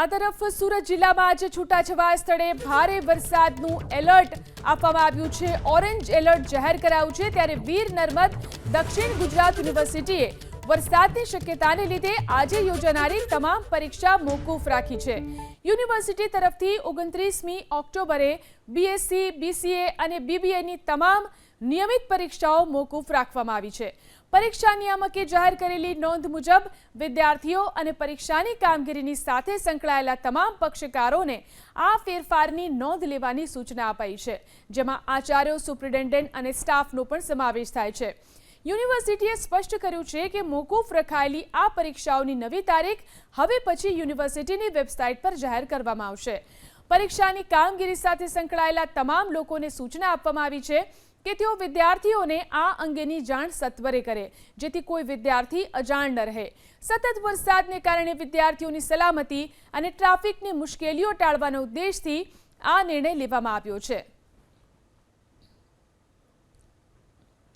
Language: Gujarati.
આ તરફ સુરત જિલ્લામાં આજે છૂટાછવાયા સ્થળે ભારે વરસાદનું એલર્ટ આપવામાં આવ્યું છે. ઓરેન્જ એલર્ટ જાહેર કરાયું છે ત્યારે વીર નર્મદ દક્ષિણ ગુજરાત યુનિવર્સિટીએ વરસાદની શક્યતાને લીધે આજે યોજાનારી તમામ પરીક્ષા મોકૂફ રાખી છે. યુનિવર્સિટી તરફથી ઓગણત્રીસમી ઓક્ટોબરે બીએસસી બીસીએ અને બીબીએની તમામ નિયમિત પરીક્ષાઓ મોકૂફ રાખવામાં આવી છે. પરીક્ષા નિયામકે જાહેર કરેલી નોંધ મુજબ વિદ્યાર્થીઓ અને પરીક્ષાની કામગીરીની સાથે સંકળાયેલા તમામ પક્ષકારોને આ ફેરફારની નોંધ લેવાની સૂચના અપાઈ છે, જેમાં આચાર્યો, સુપ્રિન્ટેન્ડન્ટ અને સ્ટાફનો પણ સમાવેશ થાય છે. યુનિવર્સિટીએ સ્પષ્ટ કર્યું છે કે મોકૂફ રખાયેલી આ પરીક્ષાઓની નવી તારીખ હવે પછી યુનિવર્સિટીની વેબસાઇટ પર જાહેર કરવામાં આવશે. પરીક્ષાની કામગીરી સાથે સંકળાયેલા તમામ લોકોને સૂચના આપવામાં આવી છે કે તેઓ વિદ્યાર્થીઓને આ અંગેની જાણ સત્વરે કરે, જેથી કોઈ વિદ્યાર્થી અજાણ ન રહે. સતત વરસાદને કારણે વિદ્યાર્થીઓની સલામતી અને ટ્રાફિકની મુશ્કેલીઓ ટાળવાના ઉદ્દેશથી આ નિર્ણય લેવામાં આવ્યો છે.